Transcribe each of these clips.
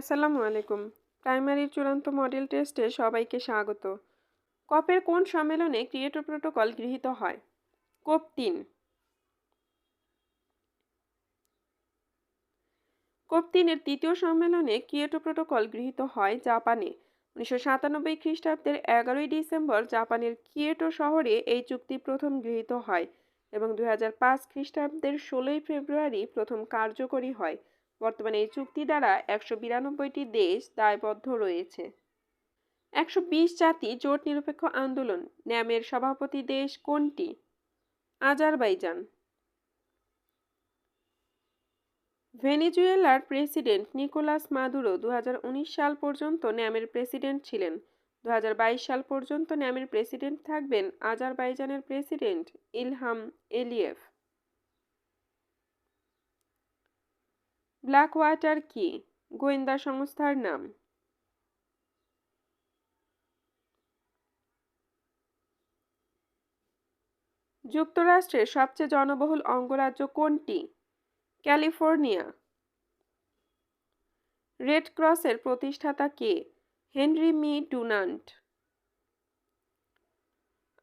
আসসালামু আলাইকুম। প্রাইমারির চূড়ান্ত মডেল টেস্টে সবাইকে স্বাগত। কপের কোন সম্মেলনে ক্রিয়েটর প্রোটোকল গৃহীত হয়? কোপ তিন। কোপ তিনের তৃতীয় সম্মেলনে কিয়েটো প্রোটোকল গৃহীত হয় জাপানে। উনিশশো সাতানব্বই খ্রিস্টাব্দের এগারোই ডিসেম্বর জাপানের কিয়েটো শহরে এই চুক্তি প্রথম গৃহীত হয় এবং দুই হাজার পাঁচ খ্রিস্টাব্দের ষোলোই ফেব্রুয়ারি প্রথম কার্যকরী হয়। বর্তমানে এই চুক্তি দ্বারা একশো বিরানব্বইটি দেশ দায়বদ্ধ রয়েছে। একশো বিশ জাতি জোট নিরপেক্ষ আন্দোলন, ন্যামের সভাপতি দেশ কোনটি? আজারবাইজান। ভেনিজুয়েলার প্রেসিডেন্ট নিকোলাস মাদুরো দু হাজার উনিশ সাল পর্যন্ত ন্যামের প্রেসিডেন্ট ছিলেন। দু হাজার বাইশ সাল পর্যন্ত ন্যামের প্রেসিডেন্ট থাকবেন আজারবাইজানের president Ilham Aliyev Blackwater কি? গোয়েন্দা সংস্থার নাম। যুক্তরাষ্ট্রের সবচেয়ে জনবহুল অঙ্গরাজ্য কোনটি? ক্যালিফোর্নিয়া। রেড ক্রসের প্রতিষ্ঠাতা কে? হেনরি মি ডুনান্ট।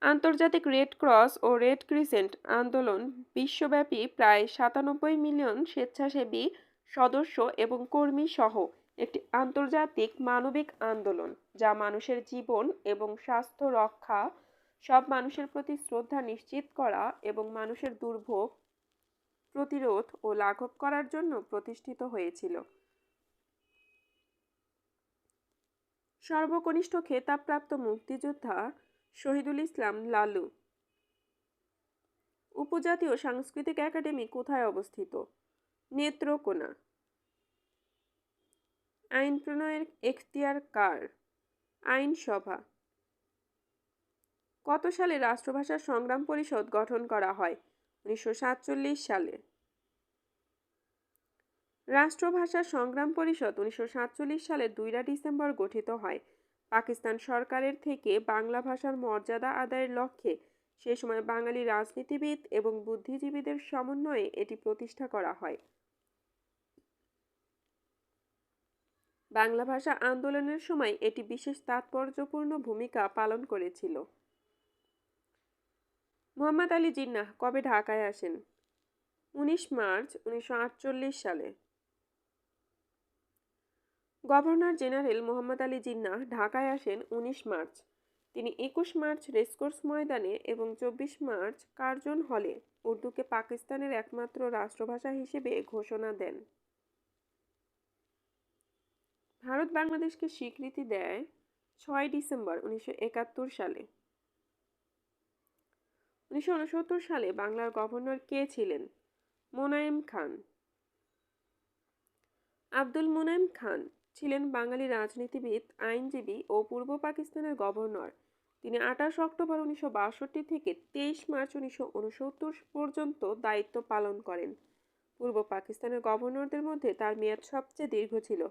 আন্তর্জাতিক রেড ক্রস ও রেড ক্রিসেন্ট আন্দোলন বিশ্বব্যাপী প্রায় সাতানব্বই মিলিয়ন স্বেচ্ছাসেবী সদস্য এবং কর্মী সহ একটি আন্তর্জাতিক মানবিক আন্দোলন, যা মানুষের জীবন এবং স্বাস্থ্য রক্ষা, সব মানুষের প্রতি শ্রদ্ধা নিশ্চিত করা এবং মানুষের দুর্ভোগ প্রতিরোধ ও লাঘব করার জন্য প্রতিষ্ঠিত হয়েছিল। সর্বকনিষ্ঠ খেতাবপ্রাপ্ত মুক্তিযোদ্ধা শহীদুল ইসলাম লালু। উপজাতীয় সাংস্কৃতিক একাডেমি কোথায় অবস্থিত? নেত্রকোনা। আইন প্রণয়ের এখতিয়ার কার? আইনসভা। কত সালে রাষ্ট্রভাষা সংগ্রাম পরিষদ গঠন করা হয়? উনিশশো সাতচল্লিশ সালে। রাষ্ট্রভাষা সংগ্রাম পরিষদ উনিশশো সালের দুইরা ডিসেম্বর গঠিত হয়। পাকিস্তান সরকারের থেকে বাংলা ভাষার মর্যাদা আদায়ের লক্ষ্যে সে সময় বাঙালি রাজনীতিবিদ এবং বুদ্ধিজীবীদের সমন্বয়ে এটি প্রতিষ্ঠা করা হয়। বাংলা ভাষা আন্দোলনের সময় এটি বিশেষ তাৎপর্যপূর্ণ ভূমিকা পালন করেছিল। মোহাম্মদ আলী জিন্নাহ কবে ঢাকায় আসেন? উনিশ মার্চ উনিশশো আটচল্লিশ সালে। গভর্নর জেনারেল মোহাম্মদ আলী জিন্নাহ ঢাকায় আসেন উনিশ মার্চ। তিনি একুশ মার্চ রেসকোর্স ময়দানে এবং চব্বিশ মার্চ কার্জন হলে উর্দুকে পাকিস্তানের একমাত্র রাষ্ট্রভাষা হিসেবে ঘোষণা দেন। ভারত বাংলাদেশকে স্বীকৃতি দেয় ছয় ডিসেম্বর উনিশশো একাত্তর সালে। উনিশশো উনসত্তর সালে বাংলার গভর্নর কে ছিলেন? মোনায়েম খান। আব্দুল মোনায়েম খান ছিলেন বাঙালি রাজনীতিবিদ, আইনজীবী ও পূর্ব পাকিস্তানের গভর্নর। তিনি আঠাশ অক্টোবর উনিশশো বাষট্টি থেকে তেইশ মার্চ উনিশশো উনসত্তর পর্যন্ত দায়িত্ব পালন করেন। পূর্ব পাকিস্তানের গভর্নরদের মধ্যে তার মেয়াদ সবচেয়ে দীর্ঘ ছিল।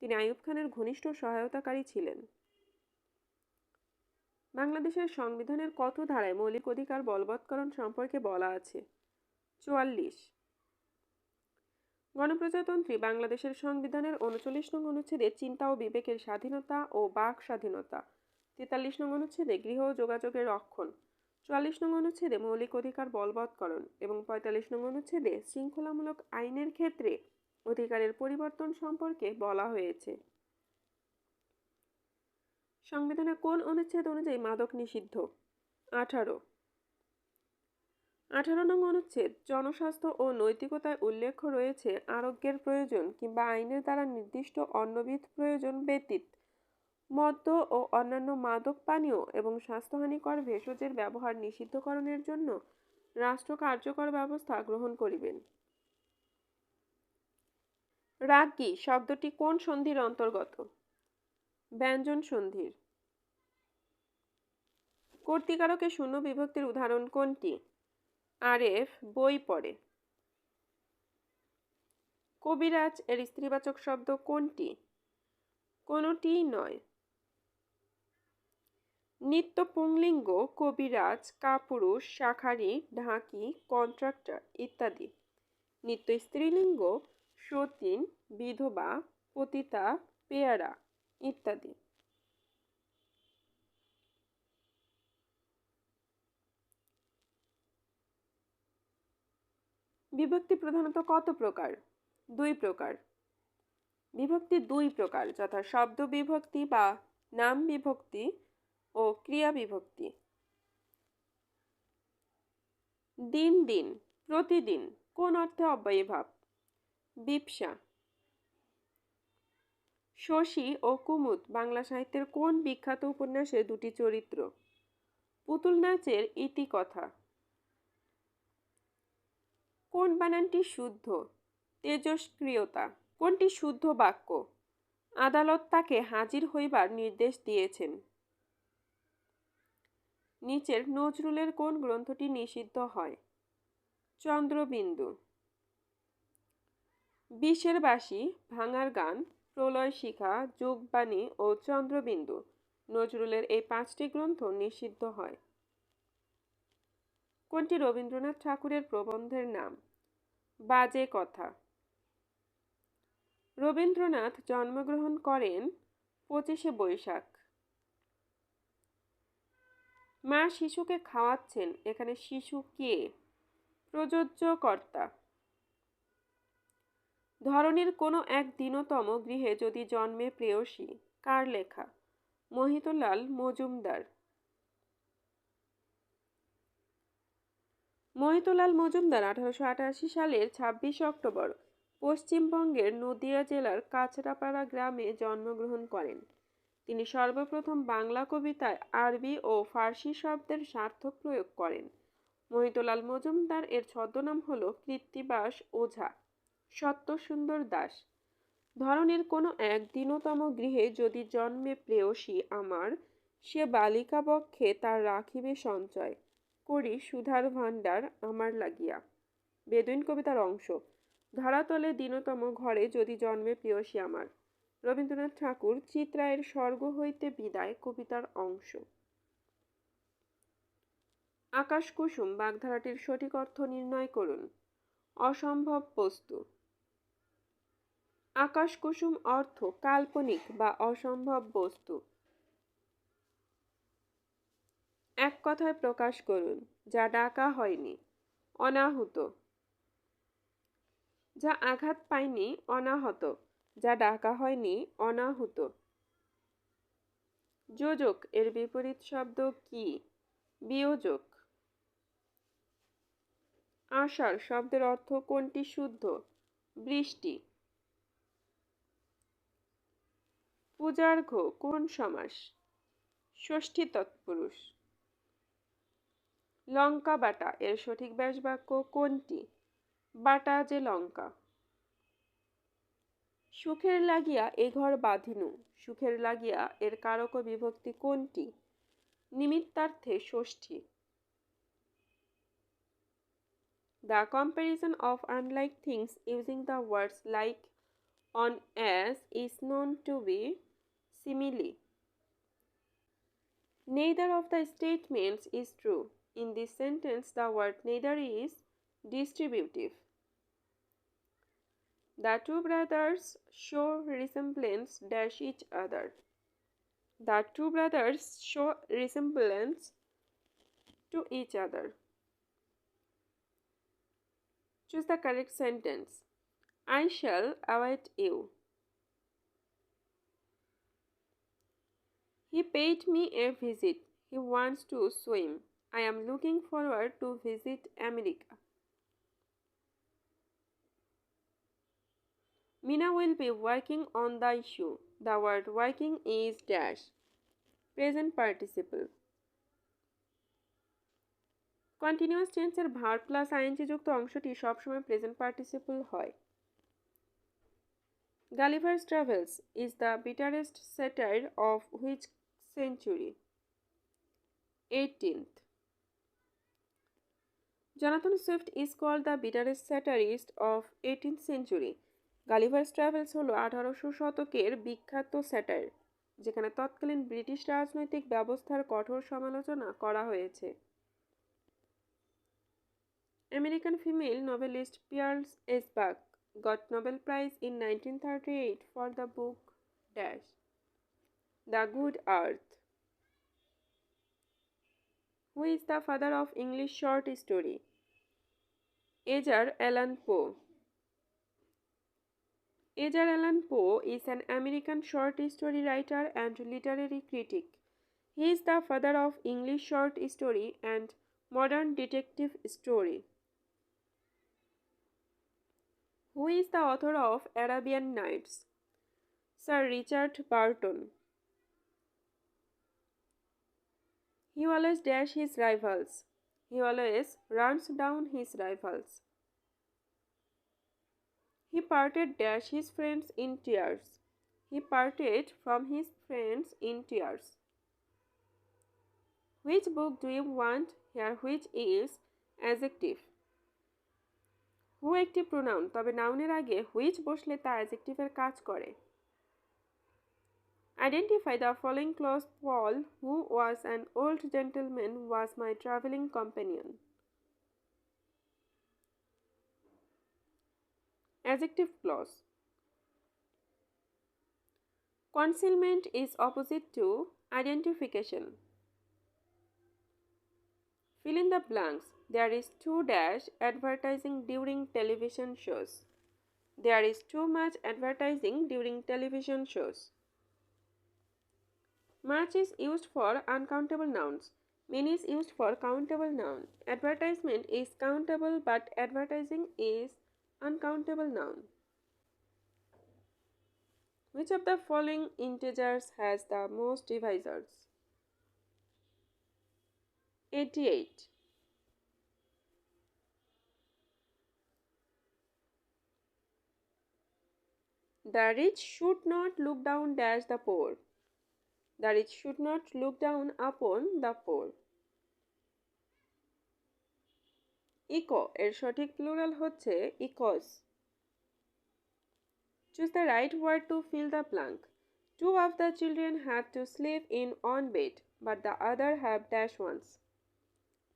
তিনি আইয়ুব খানের ঘনিষ্ঠ সহায়তাকারী ছিলেন। বাংলাদেশের সংবিধানের কত ধারায় মৌলিক অধিকার বলবৎকরণ সম্পর্কে বলা আছে? চুয়াল্লিশ। গণপ্রজাতন্ত্রী বাংলাদেশের সংবিধানের উনচল্লিশ নং অনুচ্ছেদে চিন্তা ও বিবেকের স্বাধীনতা ও বাক স্বাধীনতা, তেতাল্লিশ নং অনুচ্ছেদে গৃহ যোগাযোগের রক্ষণ, চুয়াল্লিশ নং অনুচ্ছেদে মৌলিক অধিকার বলবৎকরণ এবং পঁয়তাল্লিশ নং অনুচ্ছেদে শৃঙ্খলামূলক আইনের ক্ষেত্রে অধিকারের পরিবর্তন সম্পর্কে বলা হয়েছে। সংবিধানের কোন অনুচ্ছেদ অনুযায়ী মাদক নিষিদ্ধ? আঠারো আঠারো নং অনুচ্ছেদ, জনস্বাস্থ্য ও নৈতিকতায় উল্লেখ রয়েছে আরোগ্যের প্রয়োজন কিংবা আইনের দ্বারা নির্দিষ্ট অন্যবিধ প্রয়োজন ব্যতীত মদ্য ও অন্যান্য মাদক পানীয় এবং স্বাস্থ্যহানিকর ভেষজের ব্যবহার নিষিদ্ধকরণের জন্য রাষ্ট্র কার্যকর ব্যবস্থা গ্রহণ করিবেন। রাজ্ঞী শব্দটি কোন সন্ধির অন্তর্গত? ব্যঞ্জন সন্ধির। কর্তিকারকে শূন্য বিভক্তির উদাহরণ কোনটি? আরএফ বই পড়ে। কবিরাজ এর স্ত্রীবাচক শব্দ কোনটি? কোনটি নয়। নিত্য পুংলিঙ্গ, কবিরাজ, কাপুরুষ, শাখারি, ঢাকি, কন্ট্রাক্টর ইত্যাদি। নিত্য স্ত্রীলিঙ্গ, সতীন, বিধবা, পতিতা, পেয়ারা ইত্যাদি। বিভক্তি প্রধানত কত প্রকার? দুই প্রকার। বিভক্তি দুই প্রকার, যথা শব্দ বিভক্তি বা নাম বিভক্তি ও ক্রিয়া বিভক্তি। দিন দিন, প্রতিদিন, কোন অর্থে অব্যয়ীভাব? বিপসা। শশী ও কুমুদ বাংলা সাহিত্যের কোন বিখ্যাত উপন্যাসের দুটি চরিত্র? পুতুল নাচের ইতিকথা। কোন বানানটি শুদ্ধ? তেজস্ক্রিয়তা কোনটি শুদ্ধ বাক্য? আদালত তাকে হাজির হইবার নির্দেশ দিয়েছেন। নিচের নজরুলের কোন গ্রন্থটি নিষিদ্ধ হয়? চন্দ্রবিন্দু। বিষের বাসি ভাঙার গান, প্রলয় শিখা, যোগবাণী ও চন্দ্রবিন্দু। নজরুলের এই পাঁচটি গ্রন্থ নিষিদ্ধ হয়। কোনটি রবীন্দ্রনাথ ঠাকুরের প্রবন্ধের নাম? বাজে কথা। রবীন্দ্রনাথ জন্মগ্রহণ করেন পঁচিশে বৈশাখ। মা শিশুকে খাওয়াচ্ছেন, এখানে শিশু কে? প্রযোজ্য কর্তা। ধরনের কোনো এক দিনতম গৃহে যদি জন্মে প্রেয়সী, কার লেখা? মহিতলাল মজুমদার। মহিতলাল মজুমদার আঠারোশো আটাশি সালের ছাব্বিশে অক্টোবর পশ্চিমবঙ্গের নদিয়া জেলার কাছড়াপাড়া গ্রামে জন্মগ্রহণ করেন। তিনি সর্বপ্রথম বাংলা কবিতায় আরবি ও ফার্সি শব্দের সার্থক প্রয়োগ করেন। মহিতলাল মজুমদার এর ছদ্মনাম হল কৃত্তিবাস ওঝা, সত্যসুন্দর দাস। ধরনের কোনো এক দিনতম গৃহে যদি জন্মে প্রেয়সী আমার, সে বালিকা বক্ষে তার রাখিবে সঞ্চয়। করি সুধার ভাণ্ডার আমার লাগিয়া। বেদুইন কবিতার অংশ। ধরাতলে দিনতম ঘরে যদি জন্মে প্রিয়সী আমার। রবীন্দ্রনাথ ঠাকুর চিত্রায়ের স্বর্গ হইতে বিদায় কবিতার অংশ। আকাশ কুসুম, বাগধারাটির সঠিক অর্থ নির্ণয় করুন। অসম্ভব বস্তু। আকাশ কুসুম অর্থ কাল্পনিক বা অসম্ভব বস্তু। এক কথায় প্রকাশ করুন, যা ডাকা হয়নি, অনাহুত। যা আঘাত পায়নি, অনাহত। যা ডাকা হয়নি, অনাহুত। যোজক, এর বিপরীত শব্দ কি? বিয়োজক। আষাঢ়, শব্দের অর্থ কোনটি শুদ্ধ? বৃষ্টি। পূজার্ঘ, কোন সমাস? ষষ্ঠী তৎপুরুষ। লঙ্কা বাটা, এর সঠিক ব্যাস বাক্য কোনটি? বাটা যে লঙ্কা। সুখের লাগিয়া এ ঘর বাঁধিনু, সুখের লাগিয়া এর কারক বিভক্তি কোনটি? নিমিত্তার্থে ষষ্ঠী। The comparison of unlike things using the words like on as is known to be simile neither of the statements is true In this sentence, the word neither is distributive. The two brothers show resemblance dash each other. The two brothers show resemblance to each other. Choose the correct sentence. I shall await you. He paid me a visit. He wants to swim. I am looking forward to visit America. Mina will be working on the issue. The word working is dash. Present participle. Continuous টেন্সের ভার plus ING যুক্ত অংশটি সবসময় present participle হয় Gulliver's Travels is the bitterest satire of which century eighteenth Jonathan Swift is called the bitterest satirist of eighteenth century Gulliver's Travels হলো আঠারোশো শতকের বিখ্যাত স্যাটার, যেখানে তৎকালীন ব্রিটিশ রাজনৈতিক ব্যবস্থার কঠোর সমালোচনা করা হয়েছে American female novelist Pearl S Buck got got Nobel Prize in 1938 for the book Dash. The Good Earth. Who is the father of English short story? Edgar Allan Poe. Edgar Allan Poe is an American short story writer and literary critic. He is the father of English short story and modern detective story. Who is the author of Arabian Nights? Sir Richard Burton. He always dash his rivals. He always runs down his rivals. He parted dash his friends in tears. He parted from his friends in tears. Which book do you want here which is adjective? Who একটি pronoun তবে নাউনের আগে which বসলে তা অ্যাজেক্টিভের কাজ করে Identify the following clause Paul, who was an old gentleman, was my traveling companion. Adjective clause Concealment is opposite to identification. Fill in the blanks. There is too dash advertising during television shows. There is too much advertising during television shows. Much is used for uncountable nouns. Many is used for countable noun. Advertisement is countable but advertising is uncountable noun. Which of the following integers has the most divisors? 88 The rich should not look down dash the poor. The it should not look down upon the poor. Echo এর সঠিক plural হচ্ছে echoes choose the right word to fill the blank Two of the children had to sleep in one bed, but the other have dash ones.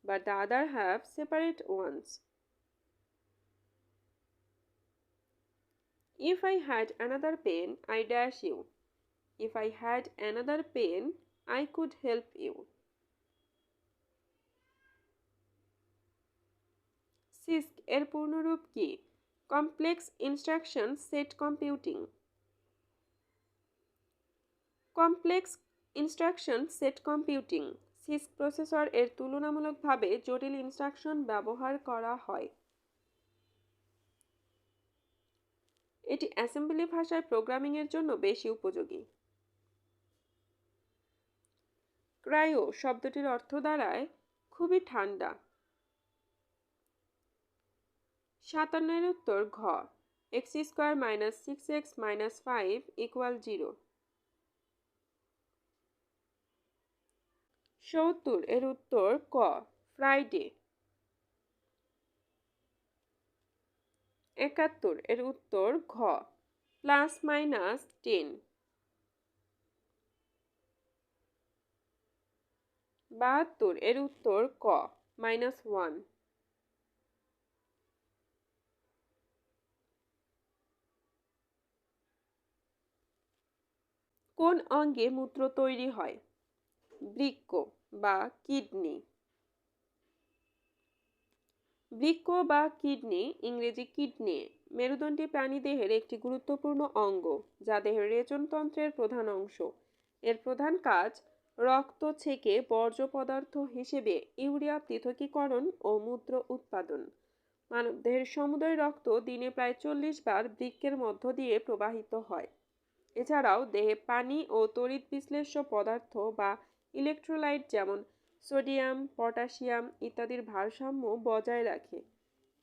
but the other have separate ones. If I had another pen, I dash you. If I had another pen, I could help you. CISC এর পূর্ণরূপ কি? Complex instruction set computing complex instruction set computing CISC processor এর তুলনামূলকভাবে জটিল instruction ব্যবহার করা হয়। এটি অ্যাসেম্বলি ভাষায় প্রোগ্রামিংয়ের জন্য বেশি উপযোগী। ক্রায়ো শব্দটির অর্থ দাঁড়ায় খুবই ঠান্ডা। সাতান্নের উত্তর ঘ, x square minus six x minus five equal zero. সত্তর এর উত্তর ক, ফ্রাইডে। একাত্তর এর উত্তর ঘ, প্লাস মাইনাস টেন। বাহাত্তর এর উত্তর ক মাইনাস ওয়ান কোন অঙ্গে মূত্র তৈরি হয়? বৃক্ক বা কিডনি। বৃক্ক বা কিডনি, ইংরেজি কিডনি, মেরুদণ্ডী প্রাণীদেহের একটি গুরুত্বপূর্ণ অঙ্গ, যা দেহের রেচনতন্ত্রের প্রধান অংশ। এর প্রধান কাজ রক্ত ছেকে বর্জ্য পদার্থ হিসেবে ইউরিয়া, পৃথকীকরণ ও মূত্র উৎপাদন। মানবদেহের সমুদয় রক্ত দিনে প্রায় চল্লিশ বার বৃক্কের মধ্য দিয়ে প্রবাহিত হয়। এছাড়াও দেহে পানি ও তড়িৎ বিশ্লেষ্য পদার্থ বা ইলেকট্রোলাইট যেমন সোডিয়াম, পটাশিয়াম ইত্যাদির ভারসাম্য বজায় রাখে।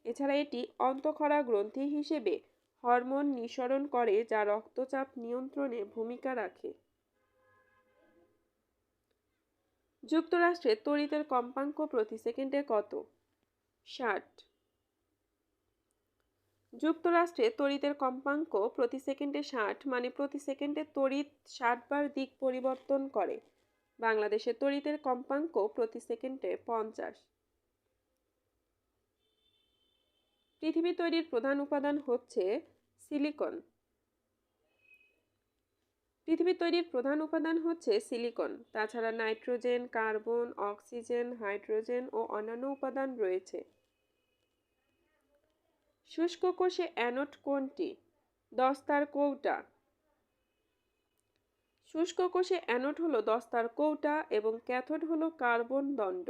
এছাড়া এটি অন্তঃক্ষরা গ্রন্থি হিসেবে হরমোন নিঃসরণ করে, যা রক্তচাপ নিয়ন্ত্রণে ভূমিকা রাখে। যুক্তরাষ্ট্রে তড়িতের কম্পাঙ্ক প্রতি সেকেন্ডে কত? ষাট। যুক্তরাষ্ট্রে তড়িতের কম্পাঙ্ক প্রতি সেকেন্ডে ষাট মানে প্রতি সেকেন্ডে তড়িৎ ষাট বার দিক পরিবর্তন করে। বাংলাদেশে তড়িতের কম্পাঙ্ক প্রতি সেকেন্ডে পঞ্চাশ। পৃথিবী তৈরির প্রধান উপাদান হচ্ছে সিলিকন। পৃথিবী তৈরির প্রধান উপাদান হচ্ছে সিলিকন। তাছাড়া নাইট্রোজেন, কার্বন, অক্সিজেন, হাইড্রোজেন ও অন্যান্য উপাদান রয়েছে। শুষ্ক কোষে অ্যানোড কোনটি? দস্তার কৌটা। শুষ্ক কোষে অ্যানোড হলো দস্তার কৌটা এবং ক্যাথোড হলো কার্বন দণ্ড।